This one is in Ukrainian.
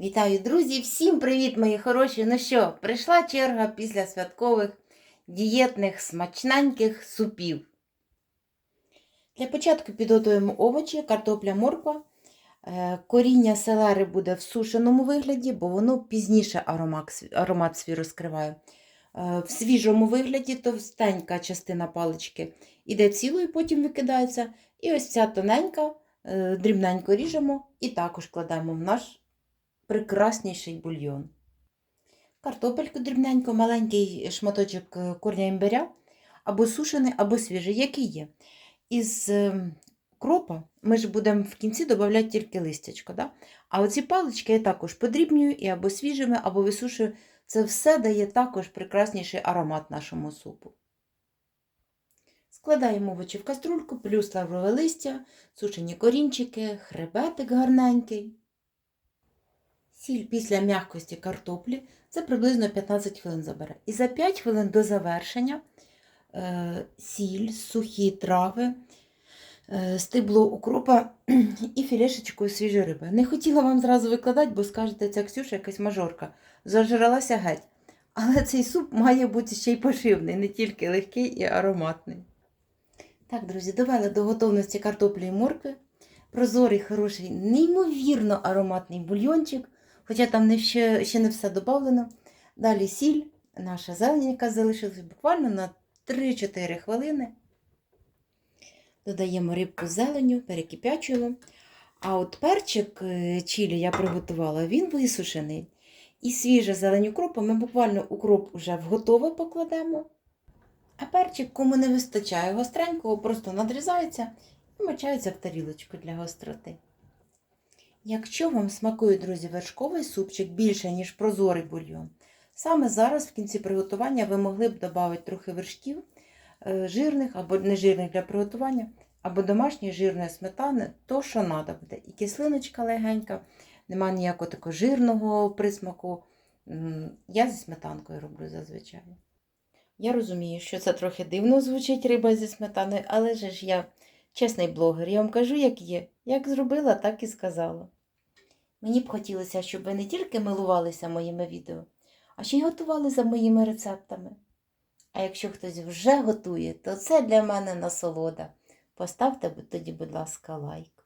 Вітаю, друзі! Всім привіт, мої хороші! Ну що, прийшла черга після святкових дієтних смачненьких супів. Для початку підготуємо овочі, картопля, морква. Е, Коріння селери буде в сушеному вигляді, бо воно пізніше аромат, аромат свій розкриває. Е, В свіжому вигляді товстенька частина палички іде цілою, потім викидається. І ось ця тоненька, е, дрібненько ріжемо і також кладемо в наш прекрасніший бульйон. Картопельку дрібненько, маленький шматочок е, корня імбиря, або сушений, або свіжий, який є. Із е, кропа ми ж будемо в кінці додавати тільки листячко. Да? А оці палички я також подрібнюю і або свіжими, або висушую. Це все дає також прекрасніший аромат нашому супу. Складаємо овочі в каструльку, плюс лаврове листя, сушені корінчики, хребетик гарненький. Сіль після м'якості картоплі це приблизно 15 хвилин забере. І за 5 хвилин до завершення е, сіль, сухі трави, е, стибло укропа і філешечкою свіжої риби. Не хотіла вам зразу викладати, бо скажете, ця Ксюша якась мажорка. Зажралася геть. Але цей суп має бути ще й пошивний, не тільки легкий і ароматний. Так, друзі, довели до готовності картоплі і моркви. Прозорий, хороший, неймовірно ароматний бульйончик, хоча там не ще, ще не все додавлено. Далі сіль, наша зелень, яка залишилась буквально на 3-4 хвилини. Додаємо рибку зеленю, перекипячуємо. А от перчик е, чилі я приготувала, він висушений. І свіжа зелень укропа ми буквально укроп вже в готове покладемо. А перчик, кому не вистачає гостренького, просто надрізається і мочається в тарілочку для гостроти. Якщо вам смакує, друзі, вершковий супчик більше, ніж прозорий бульйон, саме зараз в кінці приготування ви могли б додати трохи вершків е, жирних або нежирних для приготування, або домашньої жирної сметани, то що треба буде. І кислиночка легенька, немає ніякого такого жирного присмаку. Я зі сметанкою роблю зазвичай. Я розумію, що це трохи дивно звучить риба зі сметаною, але ж я чесний блогер, я вам кажу, як є. Як зробила, так і сказала. Мені б хотілося, щоб ви не тільки милувалися моїми відео, а ще й готували за моїми рецептами. А якщо хтось вже готує, то це для мене насолода. Поставте тоді, будь ласка, лайк.